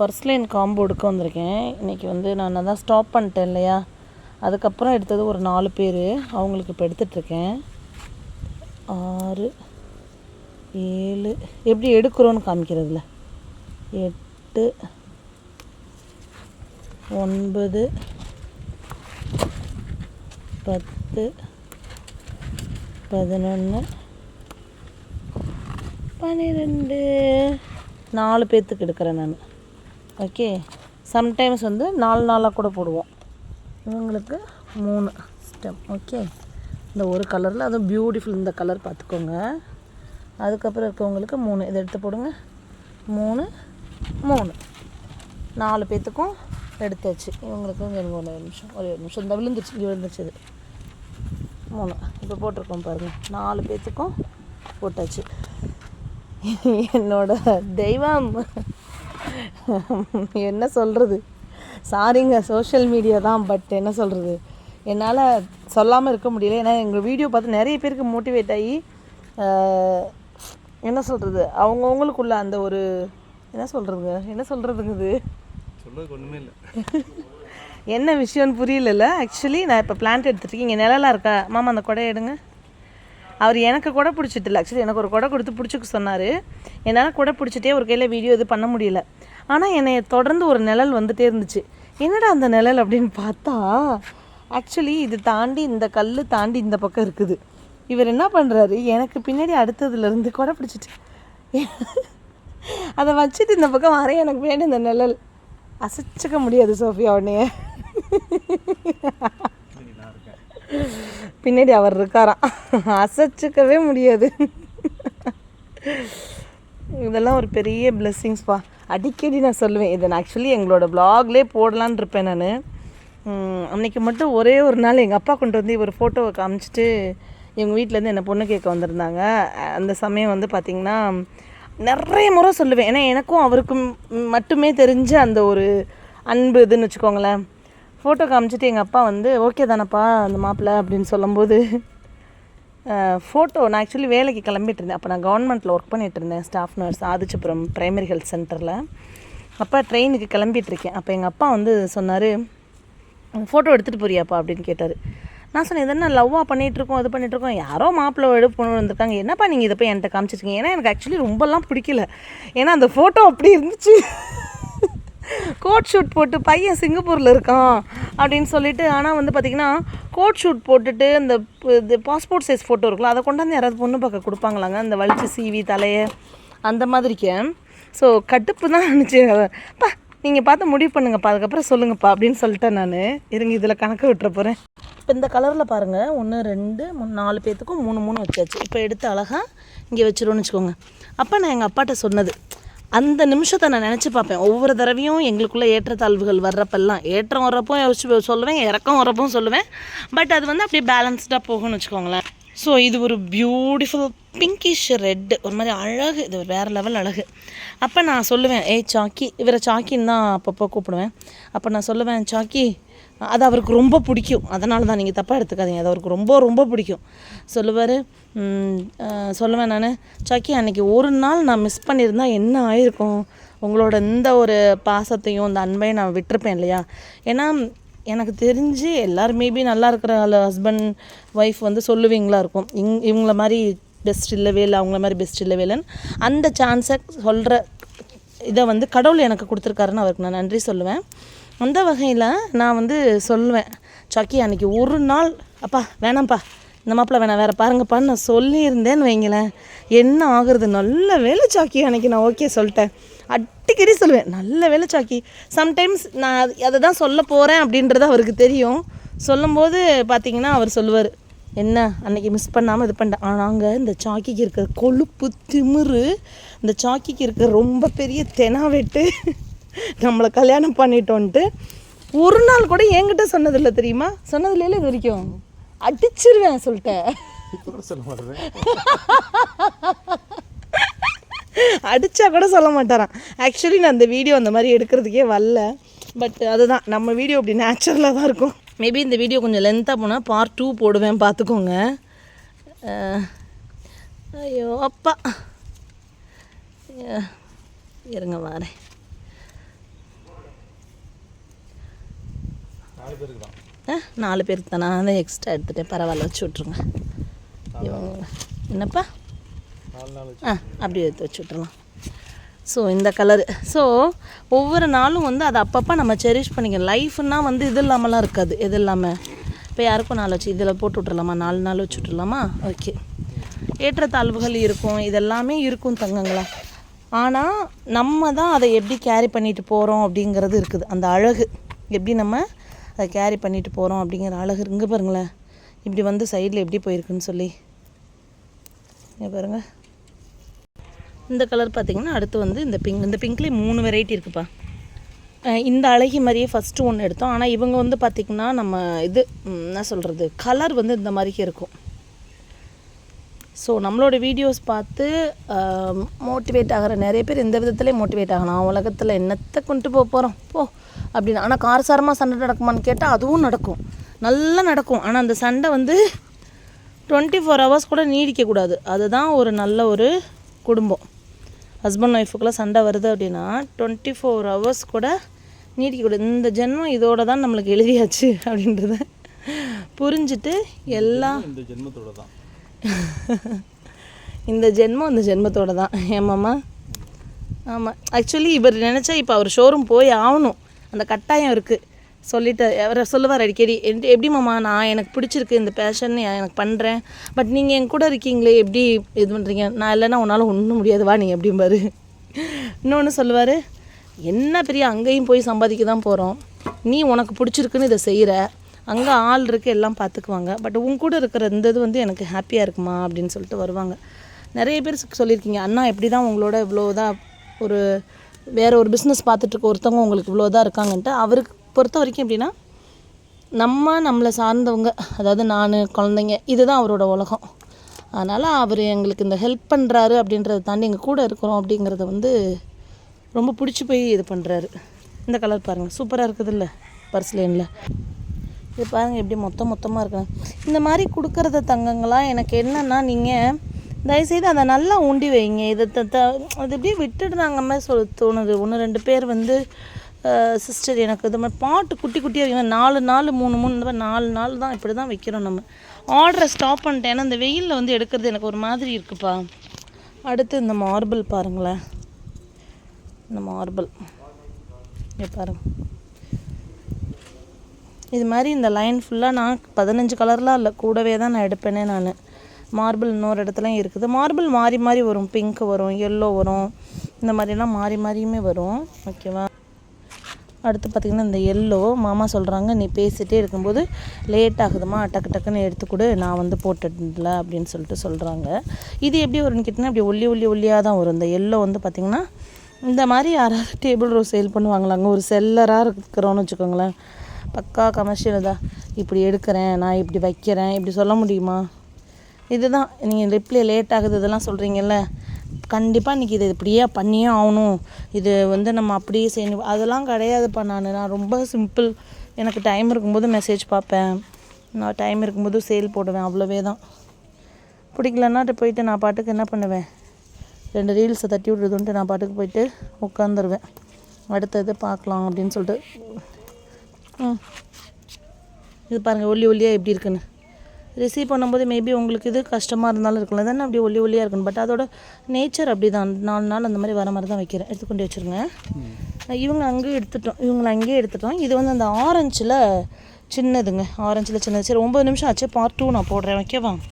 பர்ஸ்லைன் combo எடுக்க வந்திருக்கேன். இன்றைக்கி வந்து நான் தான் ஸ்டாப் பண்ணிட்டேன் இல்லையா? அதுக்கப்புறம் எடுத்தது ஒரு நாலு பேர். அவங்களுக்கு இப்போ எடுத்துட்ருக்கேன் ஆறு ஏழு. எப்படி எடுக்கிறோன்னு காமிக்கிறதுல? எட்டு ஒன்பது பத்து பதினொன்று பன்னிரெண்டு நாலு பேர்த்துக்கு எடுக்கிறேன் நான். ஓகே சம்டைம்ஸ் வந்து நாலு நாளாக கூட போடுவோம். இவங்களுக்கு மூணு ஸ்டெம் ஓகே இந்த ஒரு கலரில் அதுவும் பியூட்டிஃபுல் இந்த கலர் பார்த்துக்கோங்க. அதுக்கப்புறம் இருக்கவங்களுக்கு மூணு. இதை எடுத்து போடுங்க. மூணு மூணு. நாலு பேர்த்துக்கும் எடுத்தாச்சு. இவங்களுக்கும் எனக்கு ஒன்று ஒரு நிமிஷம். ஒரே ஒரு நிமிஷம். இந்த விழுந்துச்சு இங்கே விழுந்துச்சு இது. மூணு. இப்போ போட்டிருக்கோம் பாருங்கள் நாலு பேர்த்துக்கும் போட்டாச்சு. என்னோட தெய்வம். என்ன சொல்கிறது சாரிங்க சோஷியல் மீடியா தான் பட் என்ன சொல்கிறது என்னால் சொல்லாமல் இருக்க முடியல. ஏன்னா எங்கள் வீடியோ பார்த்து நிறைய பேருக்கு மோட்டிவேட் ஆகி என்ன சொல்கிறது அவங்கவுங்களுக்குள்ள அந்த ஒரு என்ன சொல்கிறதுங்க என்ன சொல்கிறதுங்க இது ஒன்றுமே இல்லை. என்ன விஷயம்னு புரியலல்ல. ஆக்சுவலி நான் இப்போ பிளான்ட் எடுத்துருக்கேன் இங்கே நிழலாம் இருக்கா? மாமா அந்த கொடையை எடுங்க. அவர் எனக்கு கொடை பிடிச்சிட்டு இல்லை ஆக்சுவலி எனக்கு ஒரு கொடை கொடுத்து பிடிச்சிக்க சொன்னார். என்னால் கூட பிடிச்சிட்டே ஒரு கையில் வீடியோ இது பண்ண முடியல. ஆனால் என்னை தொடர்ந்து ஒரு நிழல் வந்துட்டே இருந்துச்சு. என்னடா அந்த நிழல் அப்படின்னு பார்த்தா ஆக்சுவலி இது தாண்டி இந்த கல் தாண்டி இந்த பக்கம் இருக்குது. இவர் என்ன பண்ணுறாரு எனக்கு பின்னாடி அடுத்ததுலேருந்து கொடை பிடிச்சிட்டு. அதை வச்சுட்டு இந்த பக்கம் வர எனக்கு பின்னாடி இந்த நிழல். அசைச்சிக்க முடியாது சோஃபியா உடனே பின்னாடி அவர் இருக்காராம். அசைச்சிக்கவே முடியாது. இதெல்லாம் ஒரு பெரிய பிளெஸ்ஸிங்ஸ்ப்பா அடிக்கடி நான் சொல்லுவேன் இதை நான் ஆக்சுவலி எங்களோட ப்ளாக்லேயே போடலான்னு இருப்பேன் நான். அன்றைக்கி மட்டும் ஒரே ஒரு நாள் எங்கள் அப்பா கொண்டு வந்து ஒரு ஃபோட்டோவை காமிச்சிட்டு எங்கள் வீட்டிலேருந்து என்னை பொண்ணு கேட்க வந்திருந்தாங்க. அந்த சமயம் வந்து பார்த்திங்கன்னா நிறைய முறை சொல்லுவேன். ஏன்னா எனக்கும் அவருக்கும் மட்டுமே தெரிஞ்ச அந்த ஒரு அன்பு இதுன்னு வச்சுக்கோங்களேன். ஃபோட்டோ காமிச்சிட்டு எங்கள் அப்பா வந்து ஓகே தானப்பா அந்த மாப்பிள்ளை அப்படின்னு சொல்லும்போது ஃபோட்டோ நான் ஆக்சுவலி வேலைக்கு கிளம்பிட்டு இருந்தேன். அப்போ நான் கவர்மெண்ட்டில் ஒர்க் பண்ணிகிட்டு இருந்தேன் staff nurse Adhichapuram primary health சென்டரில் அப்போ ட்ரெயினுக்கு கிளம்பிட்டு இருக்கேன். அப்போ எங்கள் அப்பா வந்து சொன்னார் ஃபோட்டோ எடுத்துகிட்டு போறியாப்பா அப்படின்னு கேட்டார். நான் சொன்னேன் இதென்ன லவ்வாக பண்ணிகிட்ருக்கோம் இது பண்ணிகிட்ருக்கோம் யாரோ மாப்பிள்ளை எடுப்பு பொண்ணு வந்திருக்காங்க என்னப்பா நீங்கள் இதை போய் என்கிட்ட காமிச்சிருக்கீங்க? ஏன்னா எனக்கு ஆக்சுவலி ரொம்பலாம் பிடிக்கல. ஏன்னா அந்த ஃபோட்டோ அப்படி இருந்துச்சு. கோட் ஷூட் போட்டு பையன் சிங்கப்பூரில் இருக்கான் அப்படின்னு சொல்லிட்டு ஆனால் வந்து பார்த்திங்கன்னா கோட் ஷூட் போட்டுட்டு இந்த இது பாஸ்போர்ட் சைஸ் ஃபோட்டோ இருக்குல்ல அதை கொண்டாந்து யாராவது பொண்ணு பார்க்க கொடுப்பாங்களாங்க? அந்த வலிச்சு சீவி தலையை அந்த மாதிரிக்கு. ஸோ கடுப்பு தான் நினச்சி பா நீங்கள் பார்த்து முடிவு பண்ணுங்கப்பா அதுக்கப்புறம் சொல்லுங்கப்பா அப்படின்னு சொல்லிட்டேன் நான். இருங்க இதில் கணக்கு விட்டுற போகிறேன் இப்போ இந்த கலரில் பாருங்கள் ஒன்று ரெண்டு மூணு நாலு பேர்த்துக்கும் மூணு மூணு வச்சாச்சு. இப்போ எடுத்து அழகாக இங்கே வச்சிருவோன்னு வச்சுக்கோங்க. அப்போ நான் எங்கள் அப்பாட்ட சொன்னது அந்த நிமிஷத்தை நான் நினச்சி பார்ப்பேன். ஒவ்வொரு தடவையும் எங்களுக்குள்ளே ஏற்றத்தாழ்வுகள் வர்றப்பெல்லாம் ஏற்றம் வர்றப்போ யோசிச்சு சொல்லுவேன் இறக்கம் வர்றப்பவும் சொல்லுவேன். பட் அது வந்து அப்படியே பேலன்ஸ்டாக போகும்னு வச்சுக்கோங்களேன். ஸோ இது ஒரு பியூட்டிஃபுல் பிங்கிஷ் ரெட்டு ஒரு மாதிரி அழகு இது ஒரு வேறு லெவல் அழகு. அப்போ நான் சொல்லுவேன் ஏய் சாக்கி இவரை சாக்கின்னு தான் அப்பப்போ கூப்பிடுவேன். அப்போ நான் சொல்லுவேன் சாக்கி அது அவருக்கு ரொம்ப பிடிக்கும். அதனால தான் நீங்கள் தப்பாக எடுத்துக்காதீங்க. அது அவருக்கு ரொம்ப ரொம்ப பிடிக்கும். சொல்லுவார் சொல்லுவேன் நான் சாக்கி அன்னைக்கு ஒரு நாள் நான் மிஸ் பண்ணியிருந்தால் என்ன ஆயிருக்கும்? உங்களோட இந்த ஒரு பாசத்தையும் இந்த அன்பையும் நான் விட்டுருப்பேன் இல்லையா? ஏன்னா எனக்கு தெரிஞ்சு எல்லாரும் மேபி நல்லா இருக்கிற ஹஸ்பண்ட் ஒய்ஃப் வந்து சொல்லுவீங்களா இருக்கும். இங் இவங்கள மாதிரி பெஸ்ட் இல்லவே இல்லை அவங்கள மாதிரி பெஸ்ட் இல்லவே இல்லைன்னு. அந்த சான்ஸை சொல்கிற இதை வந்து கடவுள் எனக்கு கொடுத்துருக்காருன்னு அவருக்கு நான் நன்றி சொல்லுவேன். அந்த வகையில் நான் வந்து சொல்லுவேன் சாக்கி அன்னைக்கு ஒரு நாள் அப்பா வேணாம்ப்பா இந்த மாப்பிள்ள வேணாம் வேறு பாருங்கப்பா நான் சொல்லியிருந்தேன்னு வைங்களேன். என்ன ஆகுறது? நல்ல வேலை சாக்கி அன்னைக்கு நான் ஓகே சொல்லிட்டேன். அடிக்கடி சொல்லுவேன் நல்ல வேலை சாக்கி சம்டைம்ஸ் நான் அதை தான் சொல்ல போகிறேன் அப்படின்றது அவருக்கு தெரியும். சொல்லும்போது பார்த்தீங்கன்னா அவர் சொல்லுவார் என்ன அன்னைக்கு மிஸ் பண்ணாமல் இது பண்ணிட்டேன் அங்கே இந்த சாக்கிக்கு இருக்கிற கொழுப்பு திமிரு இந்த சாக்கிக்கு இருக்கிற ரொம்ப பெரிய தெனாவெட்டு. நம்மளை கல்யாணம் பண்ணிட்டோன்ட்டு ஒரு நாள் கூட என்கிட்ட சொன்னதில்லை தெரியுமா? சொன்னதில்ல இது வரைக்கும். அடிச்சிருவேன் சொல்லிட்டேன். அடித்தா கூட சொல்ல மாட்டாராம். ஆக்சுவலி நான் அந்த வீடியோ அந்த மாதிரி எடுக்கிறதுக்கே வரல. பட் அதுதான் நம்ம வீடியோ அப்படி நேச்சுரலாக தான் இருக்கும். மேபி இந்த வீடியோ கொஞ்சம் லென்த்தாக போனால் பார்ட் டூ போடுவேன் பார்த்துக்கோங்க. ஐயோ அப்பா. அஹ், இருங்க வரேன் பேருக்கு தான் ஆ நாலு பேருக்கு தான். நான் தான் எக்ஸ்ட்ரா எடுத்துகிட்டேன் பரவாயில்ல வச்சு விட்ருங்க இவங்க என்னப்பா? நாள் ஆ அப்படியே எடுத்து வச்சு விட்றலாம் ஸோ இந்த கலரு ஸோ ஒவ்வொரு நாளும் வந்து அதை அப்பப்போ நம்ம செரிஷ் பண்ணிக்கணும். லைஃப்னா வந்து இது இல்லாமலாம் இருக்காது. எது இல்லாமல் இப்போ யாருக்கும் நாலு வச்சு இதில் போட்டு விட்றலாமா நாலு நாள் வச்சு விட்றலாமா ஓகே ஏற்றத்தாழ்வுகள் இருக்கும். இதெல்லாமே இருக்கும் தங்கங்களா. ஆனால் நம்ம தான் அதை எப்படி கேரி பண்ணிட்டு போகிறோம் அப்படிங்கிறது இருக்குது. அந்த அழகு. எப்படி நம்ம அதை கேரி பண்ணிட்டு போகிறோம் அப்படிங்கிற அழகு இங்கே பாருங்களேன். இப்படி வந்து சைடில் எப்படி போயிருக்குன்னு சொல்லி. இங்கே பாருங்கள் இந்த கலர் பார்த்தீங்கன்னா அடுத்து வந்து இந்த பிங்க் இந்த பிங்க்லேயே மூணு வெரைட்டி இருக்குப்பா. இந்த அழகி மாதிரியே ஃபஸ்ட்டு ஒன்று எடுத்தோம். ஆனால் இவங்க வந்து பார்த்திங்கன்னா நம்ம இது என்ன சொல்கிறது கலர் வந்து இந்த மாதிரிக்கே இருக்கும். ஸோ நம்மளோட வீடியோஸ் பார்த்து மோட்டிவேட் ஆகிற நிறைய பேர் எந்த விதத்துலேயும் மோட்டிவேட் ஆகலாம் உலகத்தில் என்னத்தை கொண்டு போக போகிறோம் போ அப்படின்னு. ஆனால் காரசாரமாக சண்டை நடக்குமான்னு கேட்டால் அதுவும் நடக்கும். நல்லா நடக்கும். ஆனால் அந்த சண்டை வந்து டுவெண்ட்டி ஃபோர் ஹவர்ஸ் கூட நீடிக்கக்கூடாது அதுதான் ஒரு நல்ல ஒரு குடும்பம். ஹஸ்பண்ட் ஒய்ஃபுக்குள்ளே சண்டை வருது அப்படின்னா டுவெண்ட்டி ஃபோர் ஹவர்ஸ் கூட நீடிக்கக்கூடாது இந்த ஜென்மம் இதோட தான் நம்மளுக்கு எழுதியாச்சு அப்படின்றத புரிஞ்சுட்டு எல்லா இந்த ஜென்மத்தோட தான். இந்த ஜென்மம் இந்த ஜென்மத்தோட தான். ஏமாம்மா ஆமாம் ஆக்சுவலி இவர் நினச்சா இப்போ அவர் ஷோரூம் போய் ஆகணும். அந்த கட்டாயம் இருக்குது சொல்லிட்டு அவரை சொல்லுவார் அடிக்கடி என் எப்படி மாமா நான் எனக்கு பிடிச்சிருக்கு இந்த பேஷன் எனக்கு பண்ணுறேன் பட் நீங்கள் என் கூட இருக்கீங்களே எப்படி இது பண்ணுறீங்க நான் இல்லைன்னா உன்னால் ஒன்றும் முடியாது வா நீ எப்படிம்பாரு இன்னொன்று சொல்லுவார் என்ன பெரிய அங்கேயும் போய் சம்பாதிக்க தான் போகிறோம் நீ உனக்கு பிடிச்சிருக்குன்னு இதை செய்கிற அங்கே ஆள் இருக்குது எல்லாம் பார்த்துக்குவாங்க பட் உன் கூட இருக்கிற இந்த இது வந்து எனக்கு ஹாப்பியாக இருக்குமா அப்படின்னு சொல்லிட்டு வருவாங்க. நிறைய பேர் சொல்லியிருக்கீங்க அண்ணா எப்படி தான் உங்களோட இவ்வளோதான் ஒரு வேற ஒரு பிஸ்னஸ் பார்த்துட்டு இருக்க ஒருத்தவங்க உங்களுக்கு இவ்வளோதான் இருக்காங்கன்ட்டு? அவருக்கு பொறுத்த வரைக்கும் எப்படின்னா நம்ம நம்மளை சார்ந்தவங்க அதாவது நான் குழந்தைங்க இதுதான் அவரோட உலகம். அதனால் அவர் எங்களுக்கு இந்த ஹெல்ப் பண்ணுறாரு அப்படின்றத தாண்டி எங்கள் கூட இருக்கிறோம் அப்படிங்கிறத வந்து ரொம்ப பிடிச்சி போய் இது பண்ணுறாரு இந்த கலர் பாருங்கள் சூப்பராக இருக்குது இல்லை பர்ஸ்லேனில் இது பாருங்கள் எப்படி மொத்தம் மொத்தமாக இருக்கு. இந்த மாதிரி கொடுக்கறத தங்கங்களாம் எனக்கு என்னென்னா நீங்கள் தயவுசெய்து அதை நல்லா ஊண்டி வைங்க. இதை த த அது அப்படியே விட்டுடுறாங்க மாதிரி சொல்ல தோணுது. ஒன்று ரெண்டு பேர் வந்து சிஸ்டர் எனக்கு இது மாதிரி பாட்டு குட்டி குட்டியாக வைங்க. நாலு நாள் மூணு மூணு இந்த மாதிரி நாலு நாள் தான் இப்படி தான் வைக்கிறோம் நம்ம ஆர்டரை ஸ்டாப் பண்ணிட்டேன். ஏன்னா இந்த வெயிலில் வந்து எடுக்கிறது எனக்கு ஒரு மாதிரி இருக்குப்பா. அடுத்து இந்த மார்பிள் பாருங்களேன். இந்த மார்பிள் இங்கே பாருங்கள் இது மாதிரி இந்த லைன் ஃபுல்லாக நான் பதினஞ்சு கலர்லாம் இல்லை. கூடவே தான் நான் எடுப்பேனே நான். மார்பிள் இன்னொரு இடத்துலையும் இருக்குது. மார்பிள் மாறி மாறி வரும். பிங்க் வரும் எல்லோ வரும். இந்த மாதிரிலாம் மாறி மாறியுமே வரும். ஓகேவா அடுத்து பார்த்திங்கன்னா இந்த எல்லோ மாமா சொல்கிறாங்க நீ பேசிகிட்டே இருக்கும்போது லேட் ஆகுதுமா டக்கு டக்குன்னு எடுத்து நான் வந்து போட்டுடல. அப்படின்னு சொல்லிட்டு சொல்கிறாங்க இது எப்படி வரும்னு கேட்டிங்கன்னா அப்படி ஒல்லி ஒல்லி ஒல்லியாக தான் வரும். இந்த எல்லோ வந்து பார்த்திங்கன்னா இந்த மாதிரி யாராவது டேபிள் ரோஸ் சேல் பண்ணுவாங்களாங்க. ஒரு செல்லராக இருக்கிறோன்னு வச்சுக்கோங்களேன். பக்கா கமர்ஷியல் தான் இப்படி எடுக்கிறேன் நான் இப்படி வைக்கிறேன் இப்படி சொல்ல முடியுமா? இதுதான். நீங்கள் ரிப்ளை லேட் ஆகுது இதெல்லாம் சொல்கிறீங்கல்ல கண்டிப்பாக இன்றைக்கி இது இப்படியே பண்ணியே ஆகணும். இது வந்து நம்ம அப்படியே செய்யணும். அதெல்லாம் கிடையாதுப்பா நான். நான் ரொம்ப சிம்பிள் எனக்கு டைம் இருக்கும்போது மெசேஜ் பார்ப்பேன். நான் டைம் இருக்கும்போது சேல் போடுவேன் அவ்வளோவே தான். பிடிக்கலன்னாட்டு போயிட்டு நான் பாட்டுக்கு என்ன பண்ணுவேன்? ரெண்டு ரீல்ஸை தட்டி விட்றதுன்ட்டு நான் பாட்டுக்கு போயிட்டு உட்காந்துருவேன் அடுத்தது பார்க்கலாம் அப்படின்னு சொல்லிட்டு இது பாருங்கள் ஒல்லி ஒல்லியாக எப்படி இருக்குன்னு. ரிசீவ் பண்ணும்போது மேபி உங்களுக்கு இது கஷ்டமாக இருந்தாலும் இருக்கலாம். தானே அப்படி ஒல்லி ஒல்லியாக இருக்கணும். பட் அதோட நேச்சர் அப்படி தான் நாலு நாள் அந்த மாதிரி வர மாதிரி தான் வைக்கிறேன் எடுத்துக்கொண்டு வச்சுருங்க. இவங்க அங்கேயே எடுத்துட்டோம். இவங்களை அங்கேயே எடுத்துட்டோம். இது வந்து அந்த ஆரஞ்சில் சின்னதுங்க. ஆரஞ்சில் சின்னது. சரி ஒம்பது நிமிஷம் ஆச்சு. பார்ட் டூ நான் போடுறேன். ஓகேவா